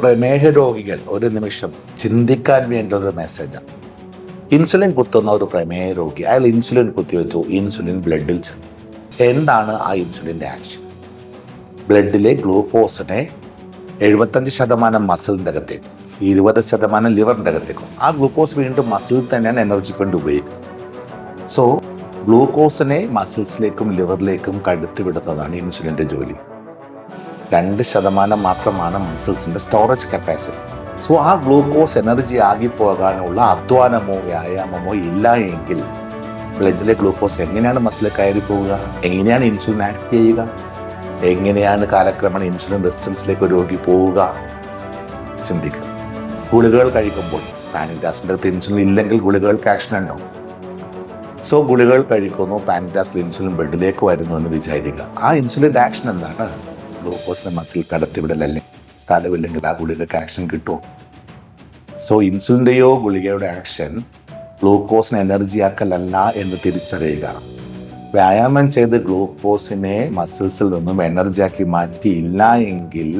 പ്രമേഹ രോഗികൾ ഒരു നിമിഷം ചിന്തിക്കാൻ വേണ്ട ഒരു മെസ്സേജാണ് ഇൻസുലിൻ കുത്തുന്ന ഒരു പ്രമേഹ രോഗി അയാൾ ഇൻസുലിൻ കുത്തിവെച്ചു ഇൻസുലിൻ ബ്ലഡിൽ ചെന്നു. എന്താണ് ആ ഇൻസുലിന്റെ ആക്ഷൻ ബ്ലഡിലെ ഗ്ലൂക്കോസിനെ എഴുപത്തഞ്ച് ശതമാനം മസിലിന്റെ അകത്തേക്കും ഇരുപത് ശതമാനം ലിവറിന്റെ അകത്തേക്കും. ആ ഗ്ലൂക്കോസ് വീണ്ടും മസിലിൽ തന്നെയാണ് എനർജിക്ക് വേണ്ടി ഉപയോഗിക്കുന്നത്. സോ ഗ്ലൂക്കോസിനെ മസിൽസിലേക്കും ലിവറിലേക്കും കടുത്തി വിടുന്നതാണ് ഇൻസുലിന്റെ ജോലി. രണ്ട് ശതമാനം മാത്രമാണ് മസിൽസിന്റെ സ്റ്റോറേജ് കപ്പാസിറ്റി സോ ആ ഗ്ലൂക്കോസ് എനർജി ആകിപ്പോകാനുള്ള അധ്വാനമോ വ്യായാമമോ ഇല്ല എങ്കിൽ ബ്ലഡിലെ ഗ്ലൂക്കോസ് എങ്ങനെയാണ് മസിലിൽ കയറി പോവുക? എങ്ങനെയാണ് ഇൻസുലിൻ ആക്ട് ചെയ്യുക? എങ്ങനെയാണ് കാലക്രമേണ ഇൻസുലിൻ റെസിസ്റ്റൻസിലേക്ക് രോഗി പോവുക? ചിന്തിക്കുക. ഗുളികകൾ കഴിക്കുമ്പോൾ പാനിറ്റാസിന്റെ അകത്ത് ഇൻസുലിൻ ഇല്ലെങ്കിൽ ഗുളികകൾക്ക് ആക്ഷൻ ഉണ്ടാവും. സോ ഗുളികകൾ കഴിക്കുന്നു പാനിറ്റാസിൽ ഇൻസുലിൻ ബ്ലഡിലേക്ക് വരുന്നു എന്ന് വിചാരിക്കുക. ആ ഇൻസുലിന്റെ ആക്ഷൻ എന്താണ്? ഗ്ലൂക്കോസിനെ മസിൽ കടത്തിവിടലല്ലേ? സ്ഥലമില്ലെങ്കിൽ ആ ഗുളികക്ക് ആക്ഷൻ കിട്ടുമോ സോ ഇൻസുലിന്റെയോ ഗുളികയുടെ ആക്ഷൻ ഗ്ലൂക്കോസിനെ എനർജി ആക്കലല്ല എന്ന് തിരിച്ചറിയുക. വ്യായാമം ചെയ്ത് ഗ്ലൂക്കോസിനെ മസിൽസിൽ നിന്നും എനർജി ആക്കി മാറ്റിയില്ല എങ്കിൽ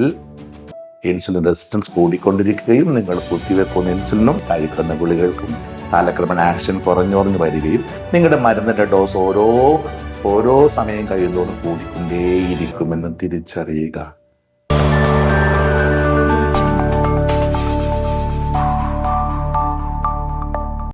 ഇൻസുലിൻ റെസിസ്റ്റൻസ് കൂടിക്കൊണ്ടിരിക്കുകയും നിങ്ങൾ കുത്തിവെക്കുന്ന ഇൻസുലിനും കഴിക്കുന്ന ഗുളികൾക്കും കാലക്രമേണ ആക്ഷൻ കുറഞ്ഞുറഞ്ഞു വരികയും നിങ്ങളുടെ മരുന്നിന്റെ ഡോസ് ഓരോ ഓരോ സമയം കഴിയുന്നതോടും കൂടിക്കൊണ്ടേയിരിക്കുമെന്ന് തിരിച്ചറിയുക.